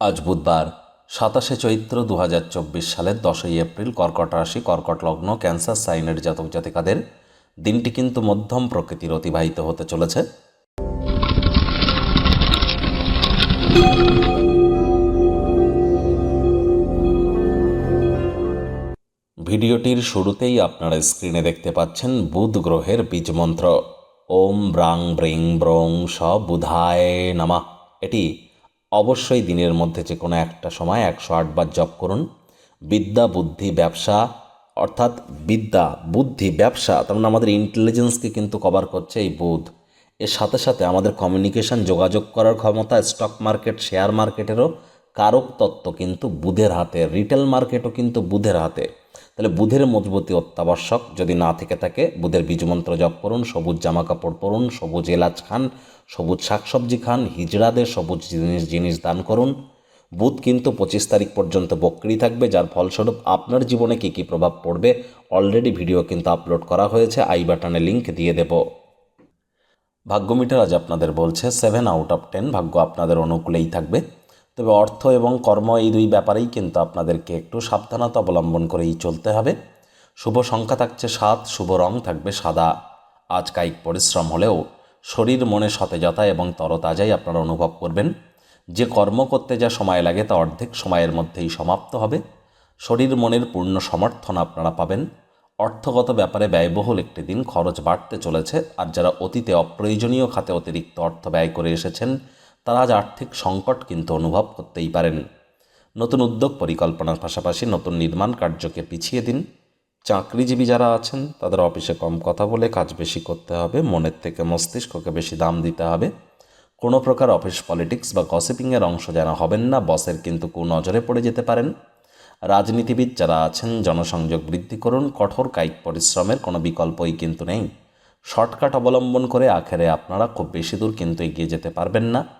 আজ বুধবার, সাতাশে চৈত্র দু হাজার চব্বিশ সালের দশই এপ্রিল কর্কট রাশি, কর্কট লগ্ন, ক্যান্সার সাইনের জাতক জাতিকাদের দিনটি কিন্তু মধ্যম প্রকৃতির অতিবাহিত হতে চলেছে। ভিডিওটির শুরুতেই আপনারা স্ক্রিনে দেখতে পাচ্ছেন বুধ গ্রহের বীজমন্ত্র ওম ব্রাং ব্রিং ব্রং স বুধায় নামা। এটি অবশ্যই দিনের মধ্যে যে কোনো একটা সময় একশো আটবার জপ করুন। বিদ্যা, বুদ্ধি, ব্যবসা, অর্থাৎ বিদ্যা, বুদ্ধি, ব্যবসা, তার মানে আমাদের ইন্টেলিজেন্সকে কিন্তু কভার করছে এই বুধ। এর সাথে সাথে আমাদের কমিউনিকেশন যোগাযোগ করার ক্ষমতা স্টক মার্কেট শেয়ার মার্কেটেরও কারক তত্ত্ব কিন্তু বুধের হাতে রিটেল মার্কেটও কিন্তু বুধের হাতে। তাহলে বুধের মজবুতি অত্যাবশ্যক, যদি না থেকে থাকে, বুধের বীজমন্ত্র জপ করুন, সবুজ জামা কাপড় পরুন, সবুজ এলাচ খান, সবুজ শাকসবজি খান, হিজড়াদের সবুজ জিনিস জিনিস দান করুন। বুধ কিন্তু পঁচিশ তারিখ পর্যন্ত বক্রি থাকবে, যার ফলস্বরূপ আপনার জীবনে কী কী প্রভাব পড়বে অলরেডি ভিডিও কিন্তু আপলোড করা হয়েছে, আই বাটনে লিঙ্ক দিয়ে দেব। ভাগ্য মিটার আজ আপনাদের বলছে সেভেন আউট অফ টেন ভাগ্য আপনাদের অনুকূলেই থাকবে। তবে অর্থ এবং কর্ম এই দুই ব্যাপারেই কিন্তু আপনাদেরকে একটু সাবধানতা অবলম্বন করেই চলতে হবে। শুভ সংখ্যা থাকছে সাত, শুভ রং থাকবে সাদা। আজ কায়িক পরিশ্রম হলেও শরীর, মনে সতেজতা এবং তরতাজাই আপনারা অনুভব করবেন। যে কর্ম করতে যা সময় লাগে তা অর্ধেক সময়ের মধ্যেই সমাপ্ত হবে। শরীর, মনের পূর্ণ সমর্থন আপনারা পাবেন। অর্থগত ব্যাপারে ব্যয়বহুল একটি দিন খরচ বাড়তে চলেছে। আর যারা অতীতে অপ্রয়োজনীয় খাতে অতিরিক্ত অর্থ ব্যয় করে এসেছেন তারা আজ আর্থিক সংকট কিন্তু অনুভব করতেই পারেন। নতুন উদ্যোগ পরিকল্পনার পাশাপাশি নতুন নির্মাণ কার্যকে পিছিয়ে দিন। চাকরিজীবী যারা আছেন, তাদের অফিসে কম কথা বলে কাজ বেশি করতে হবে, মনের থেকে মস্তিষ্ককে বেশি দাম দিতে হবে। কোনো প্রকার অফিস পলিটিক্স বা গসিপিংয়ের অংশ যেন হবেন না, বসের কিন্তু কু নজরে পড়ে যেতে পারেন। রাজনীতিবিদ যারা আছেন, জনসংযোগ বৃদ্ধি করুন, কঠোর কায়িক পরিশ্রমের কোনো বিকল্পই কিন্তু নেই। শর্টকাট অবলম্বন করে আখেরে আপনারা খুব বেশি দূর কিন্তু এগিয়ে যেতে পারবেন না।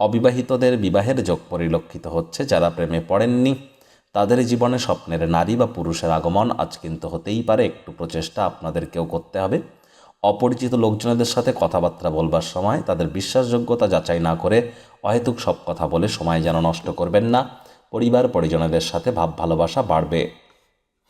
অবিবাহিতদের বিবাহের যোগ পরিলক্ষিত হচ্ছে যারা প্রেমে পড়েননি। তাদের জীবনে স্বপ্নের নারী বা পুরুষের আগমন আজ কিন্তু হতেই পারে। একটু প্রচেষ্টা আপনাদেরকেও করতে হবে। অপরিচিত লোকজনদের সাথে কথাবার্তা বলবার সময় তাদের বিশ্বাসযোগ্যতা যাচাই না করে অহেতুক সব কথা বলে সময় যেন নষ্ট করবেন না। পরিবার পরিজনদের সাথে ভাব ভালোবাসা বাড়বে।